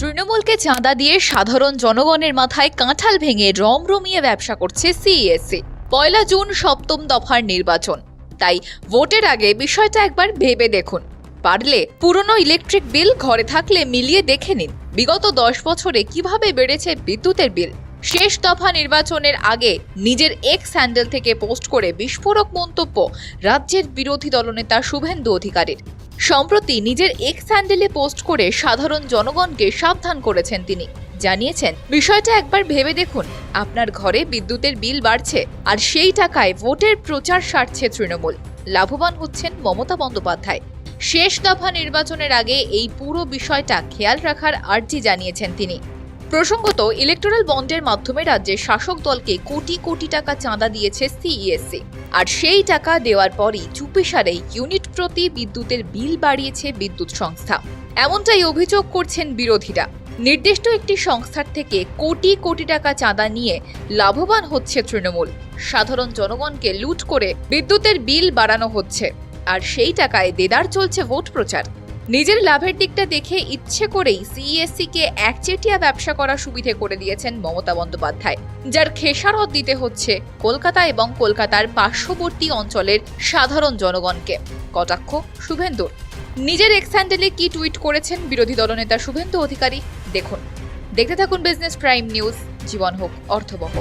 তৃণমূলকে চাঁদা দিয়ে সাধারণ জনগণের মাথায় কাঁঠাল ভেঙে রমরমিয়ে ব্যবসা করছে সিএসসি পয়লা জুন সপ্তম দফার নির্বাচন। তাই ভোটের আগে বিষয়টা একবার ভেবে দেখুন। পারলে পুরনো ইলেকট্রিক বিল ঘরে থাকলে মিলিয়ে দেখে নিন, বিগত দশ বছরে কীভাবে বেড়েছে বিদ্যুতের বিল। শেষ দফা নির্বাচনের আগে নিজের এক্স হ্যান্ডেল থেকে পোস্ট করে বিস্ফোরক মন্তব্য রাজ্যের বিরোধী দলনেতা শুভেন্দু অধিকারীর। সম্প্রতি নিজের এক্স হ্যান্ডেলে পোস্ট করে সাধারণ জনগণকে সাবধান করেছেন তিনি। জানিয়েছেন, বিষয়টা একবার ভেবে দেখুন, আপনার ঘরে বিদ্যুতের বিল বাড়ছে আর সেই টাকায় ভোটের প্রচার সারছে তৃণমূল। লাভবান হচ্ছেন মমতা বন্দ্যোপাধ্যায়। শেষ দফা নির্বাচনের আগে এই পুরো বিষয়টা খেয়াল রাখার আর্জি জানিয়েছেন তিনি। প্রসঙ্গত ইলেকটোরাল বন্ডের মাধ্যমে রাজ্যের শাসক দলকে কোটি কোটি টাকা চাঁদা দিয়েছে সিইএসসি আর সেই টাকা দেওয়ার পরই চুপিসারেই ইউনিট প্রতি বিদ্যুতের বিল বাড়িয়েছে বিদ্যুৎ সংস্থা। এমনটাই অভিযোগ করছেন বিরোধীরা। নির্দিষ্ট একটি সংস্থার থেকে কোটি কোটি টাকা চাঁদা নিয়ে লাভবান হচ্ছে তৃণমূল। সাধারণ জনগণকে লুট করে বিদ্যুতের বিল বাড়ানো হচ্ছে। আর সেই টাকায় দেদার চলছে ভোট প্রচার। নিজের লাভের দিকটা দেখে ইচ্ছে করেই সিইএসসি কে একচেটিয়া ব্যবসা করা সুবিধে করে দিয়েছেন মমতা বন্দ্যোপাধ্যায়, যার খেসারত দিতে হচ্ছে কলকাতা এবং কলকাতার পার্শ্ববর্তী অঞ্চলের সাধারণ জনগণকে। কটাক্ষ শুভেন্দুর নিজের এক্স হ্যান্ডেলে কি টুইট করেছেন বিরোধী দলনেতা শুভেন্দু অধিকারী? দেখুন। দেখতে থাকুন বিজনেস প্রাইম নিউজ জীবন হোক, অর্থবহ।